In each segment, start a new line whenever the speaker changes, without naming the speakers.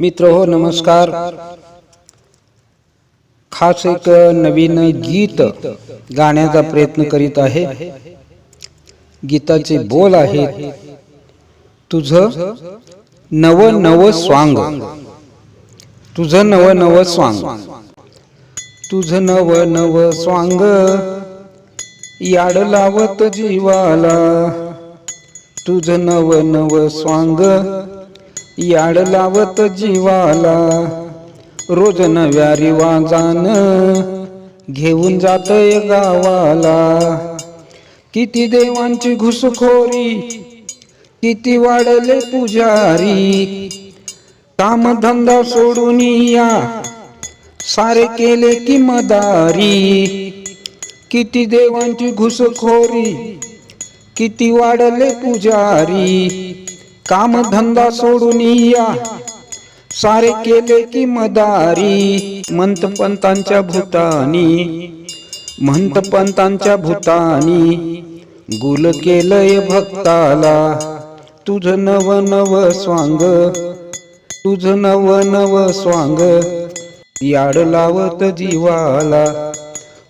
मित्र हो नमस्कार. खास एक नवीन गीत गाण्याचा प्रयत्न करीत आहे. गीताचे बोल आहेत तुझ नव नव स्वांग. तुझ नव नव स्वांग. तुझ नव नव स्वांग. याड लावत जीवाला. तुझ नव नव स्वांग. याड लावत जीवाला. रोज नव्या रिवाजान घेऊन जातय गावाला. किती देवांची घुसखोरी किती वाढले पुजारी. कामधंदा सोडून या सारे केले की मदारी. किती देवांची घुसखोरी किती वाढले पुजारी. कामधंदा सोडून या. सारे केले की मदारी मंत पंतांच्या भूतानी. म्हणत पंतांच्या भूतानी गुल केलंय भक्ताला. तुझ नव नव स्वांग तुझ नव नव स्वांग. याड लावत जीवाला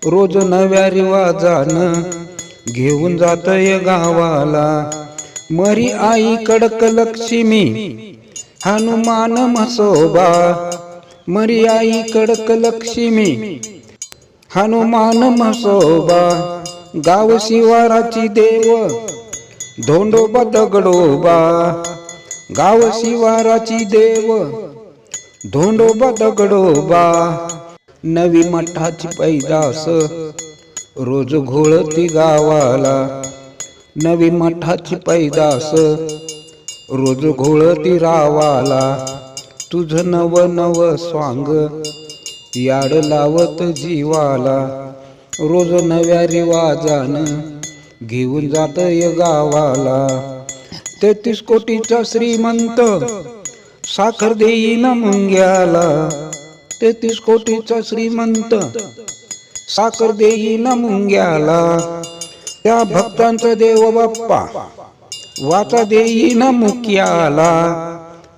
रोज नव्या रिवाजान घेऊन जातय गावाला. मरी आई कडक लक्ष्मी हनुमान म्हसोबा. मरी आई कडक लक्ष्मी हनुमान म्हसोबा. गाव शिवाराची देव धोंडोबा दगडोबा. गाव शिवाराची देव धोंडोबा दगडोबा. नवी मठाची पैदास रोज घोळती गावाला. नवी मठाची पैदास. रोज घोळती रावाला तुझ नव नव स्वांग. याड लावत जीवाला रोज नव्या रिवाजान घेऊन जातय गावाला. तेहतीस कोटीचा श्रीमंत साखर देईन मुंग्याला. तेहतीस कोटीचा श्रीमंत साखर देईन मुंग्याला. त्या भक्तांचा देव बाप्पा वाचा देईन मुख्याला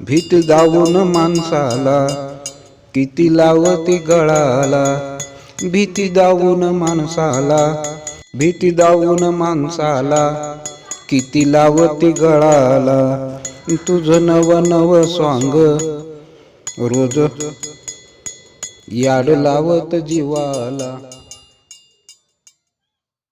भीत जाऊन माणसाला किती लावती गळाला भीती दावून माणसाला भीती दावून माणसाला किती लावती गळाला तुझ नव नव स्वांग रोज याड लावत जीवाला.